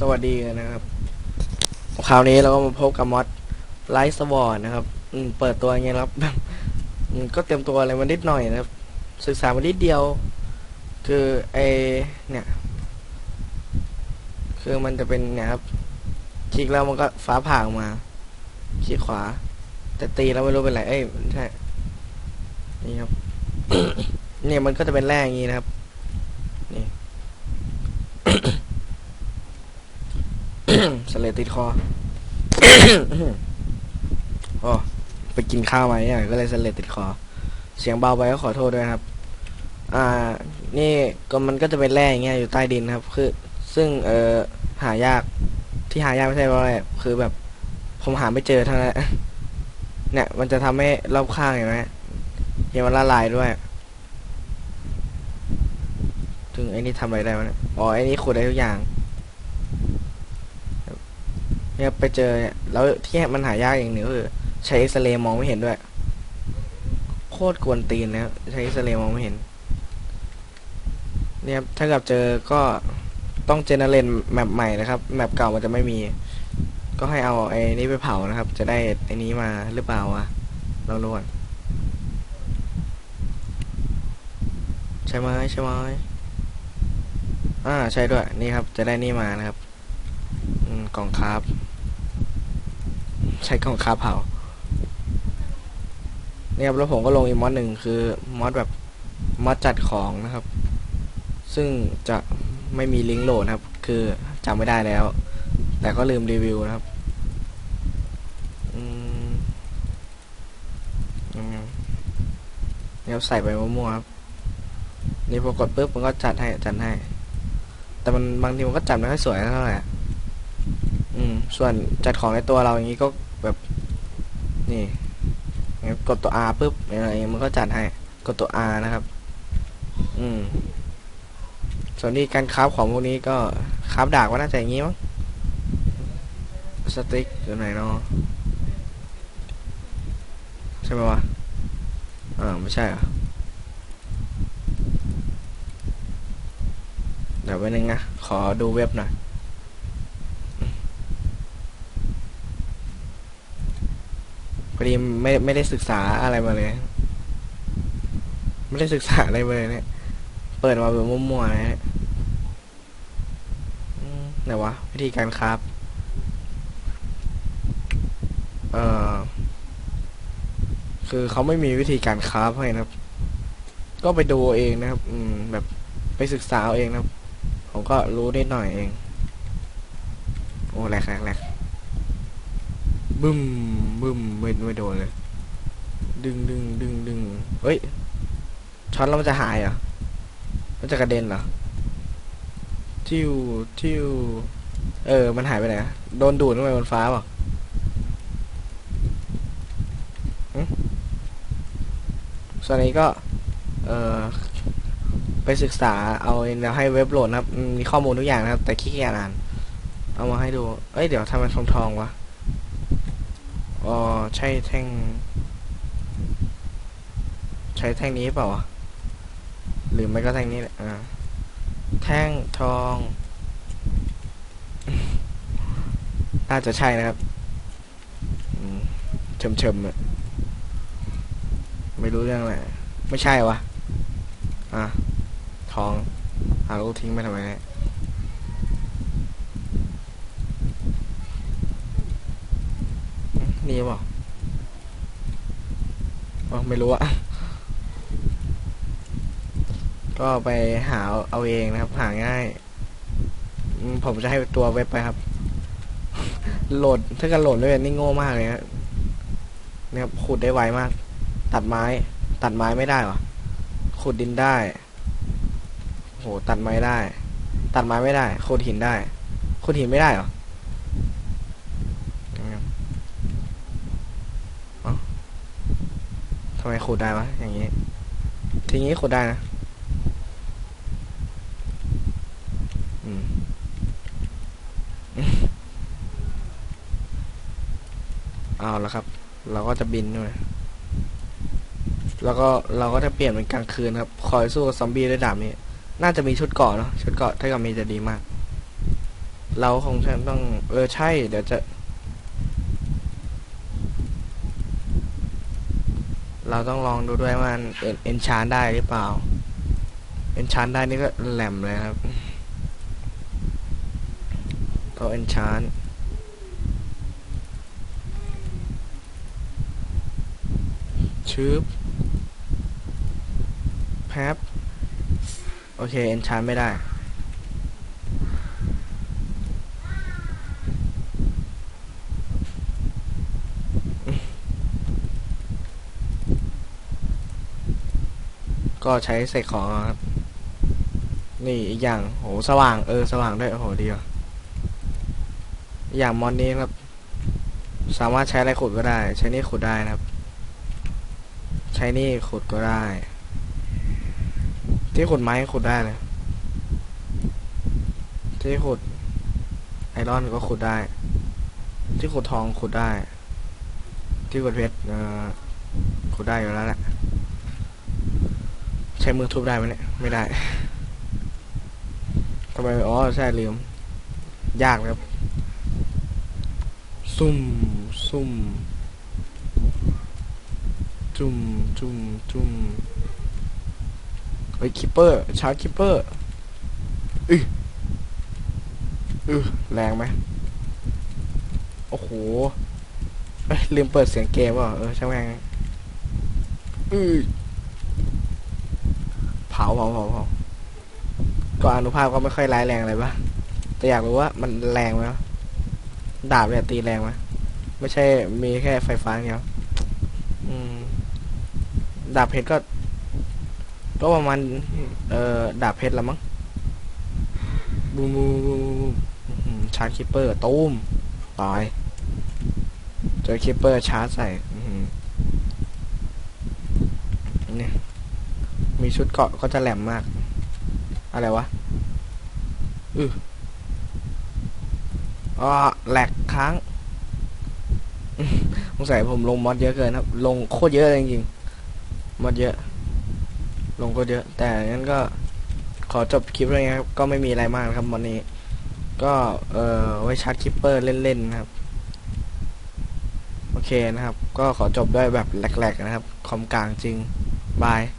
สวัสดีนะครับ คราวนี้เราก็มาพบกับมอดไลท์สวอร์นะครับ อืม เปิดตัวไงครับอืมก็เตรียมตัวอะไรมานิดหน่อยนะครับ ศึกษามานิดเดียว คือไอเนี่ย คือมันจะเป็นเนี่ยครับ คลิกแล้วมันก็ฟ้าผ่าออกมา คลิกขวา แต่ตีแล้วไม่รู้เป็นไร เอ้ย ใช่ นี่ครับ เนี่ยมันก็จะเป็นแร่อย่างนี้นะครับ นี่ สเลติดคอโอ้ไปกินข้าวมาเนี่ยก็เลยสเลติดคอ เสียงเบาไปก็ขอโทษด้วยครับ อ่า นี่ก็มันก็จะเป็นแร่อย่างเงี้ยอยู่ใต้ดินครับ คือ ซึ่งเออหายากที่หายากไม่ใช่เพราะอะไรคือแบบ ผมหาไม่เจอเท่านั้นเนี่ย มันจะทำให้รอบข้างเห็นไหมเห็นมันละลายด้วยถึงไอ้นี่ทำอะไรได้วะเนี่ยอ๋อไอ้นี่ขุดได้ทุกอย่าง เนี่ยไปเจอเนี่ยแล้วที่มันหายากอย่างหนึ่งคือ ใช้เอ็กซเรย์มองไม่เห็นด้วย โคตรกวนตีนนะครับใช้เอ็กซเรย์มองไม่เห็น เนี่ยถ้ากับเจอก็ต้องเจเนเรตแมปใหม่นะครับแมปเก่ามันจะไม่มี ก็ให้เอาไอ้นี้ไปเผานะครับ จะได้ไอ้นี้มาหรือเปล่าวะเราล้วนใช่ไหมใช่ไหมอ่าใช่ด้วยนี่ครับ จะได้นี่มานะครับ อืมกล่องคราฟ ช้กล่องคราเผาเนี่ยครับแล้วผมก็ลงอีมอดหนึ่งคือมอดแบบมอดจัดของนะครับ ซึ่งจะไม่มีลิงก์โหลดนะครับ คือจำไม่ได้แล้ว แต่ก็ลืมรีวิวนะครับเนี่ยครับใส่ไปมั่วๆครับนี่พอกดปุ๊บมันก็จัดให้จัดให้ แต่มันบางทีมันก็จัดไม่ค่อยสวยเท่าไหร่อืม ส่วนจัดของในตัวเราอย่างนี้ก็ นี่กดตัว R ปุ๊บอะไรเงี้ยมันก็จัดให้ กดตัว R นะครับ อืม ส่วนนี้การคราฟของพวกนี้ก็คราฟดากว่าน่าจะอย่างงี้มั้ง สติ๊กอยู่ไหนเนาะใช่ไหมวะอ่าไม่ใช่เหรอเดี๋ยวไปนึงนะ ขอดูเว็บหน่อย พอดีไม่ไม่ได้ศึกษาอะไรมาเลย ไม่ได้ศึกษาอะไรมาเลยเนี่ย เปิดมาแบบมั่วๆนะฮะไหนวะวิธีการครับ เอ่อ คือเขาไม่มีวิธีการคราฟให้นะครับ ก็ไปดูเองนะครับ อืม แบบไปศึกษาเอาเองนะครับ ผมก็รู้นิดหน่อยเอง โอ้แหลกแหลกแหลก บึ้มบึ้มไม่ไม่โดนเลยดึงดึงดึงดึงเฮ้ยช็อตแล้วมันจะหายเหรอมันจะกระเด็นเหรอทิวทิวเออ มันหายไปไหนโดนดูดลงไปบนฟ้าเปล่าหึส่วนนี้ก็ เออไปศึกษาเอาเดี๋ยวให้เว็บโหลดนะครับ มีข้อมูลทุกอย่างนะครับ แต่ขี้เกียจอ่าน เอามาให้ดู เอ้ย เดี๋ยวทำมันทองทองวะ อ๋อใช่แท่ง ใช้แท่งนี้เปล่าวะหรือไม่ก็แท่งนี้แหละอ่าแท่งทอง น่าจะใช่นะครับอืมเฉมๆอะไม่รู้เรื่องอะไรไม่ใช่วะอะทองหาลูกทิ้งไปทำไมเนี่ยอืม นี่เปล่าอไม่รู้อะก็ไปหาเอาเองนะครับ หาง่าย ผมจะให้ตัวเว็บไปครับ โหลดถ้าการโหลดด้วยนี่โง่มากเลยนะเนี่ยครับขุดได้ไวมาก ตัดไม้ ตัดไม้ไม่ได้วะขุดดินได้โหตัดไม้ได้ ตัดไม้ไม่ได้ขุดหินได้ขุดหินไม่ได้หรอเอ้าทำ ไมขุดได้วะอย่างนี้ ทีนี้ขุดได้นะอืมเอาแล้วครับ เราก็จะบินด้วยแล้วก็เราก็จะเปลี่ยนเป็นกลางคืนครับ คอยสู้กับซอมบี้ด้วยดาบนี้ น่าจะมีชุดเกาะเนาะชุดเกาะถ้ากับมีจะดีมาก เราคงจะต้อง เออใช่ เดี๋ยวจะ เราต้องลองดูด้วยว่ามันเอนชานได้หรือเปล่า เอนชานได้นี่ก็แหลมเลยครับตัวเอนชานชืบแพบโอเค เอนชานไม่ได้ ก็ใช้เสกของครับ นี่อีกอย่างโหสว่างเออสว่างด้วยโอ้โหดีว่ะอีกอย่างมอนนี้ครับ สามารถใช้อะไรขุดก็ได้ ใช้นี่ขุดได้นะครับ ใช้นี่ขุดก็ได้ ที่ขุดไม้ขุดได้เลย ที่ขุดไอรอนก็ขุดได้ ที่ขุดทองขุดได้ ที่ขุดเพชรเอ่อขุดได้อยู่แล้วแหละ ใช้มือทุบได้ไหมเนี่ย ไม่ได้ทำไมอ๋อ ใช่ลืม ยากครับ ซุ่ม ซุ่ม จุ่ม จุ่ม จุ่มเฮ้ยคิปเปอร์ ชาร์จคิปเปอร์อืออือแรงไหมโอ้โหเอ้ยลืมเปิดเสียงเกมว่ะเออช่างแม่งอือาเผาเผาเผาก็อนุภาพก็ไม่ค่อยร้ายแรงอะไรปะแต่อยากรู้ว่ามันแรงไหมดาบเนี่ยตีแรงไหมไม่ใช่มีแค่ไฟฟ้าอย่างเดียวดาบเพชรก็ ก็ประมาณเอ่อดาบเพชรละมั้งบูมบูมบูมบูมชาร์จคิปเปอร์ตูมตายเจอคิปเปอร์ชาร์จใส่เนี่ย มีชุดเกาะก็จะแหลมมาก อะไรวะอืออ๋อแหลกค้างสงสัยผมลงมอดเยอะเกินครับ ลงโคตรเยอะเลยจริงๆมอดเยอะ ลงโคตรเยอะ แต่งั้นก็ขอจบคลิปเลยครับ ก็ไม่มีอะไรมากครับวันนี้ ก็เอ่อไว้ชาร์จคิปเปอร์เล่นๆนะครับ โอเคนะครับ ก็ขอจบด้วยแบบแหลกๆนะครับ คอมกลางจริง บาย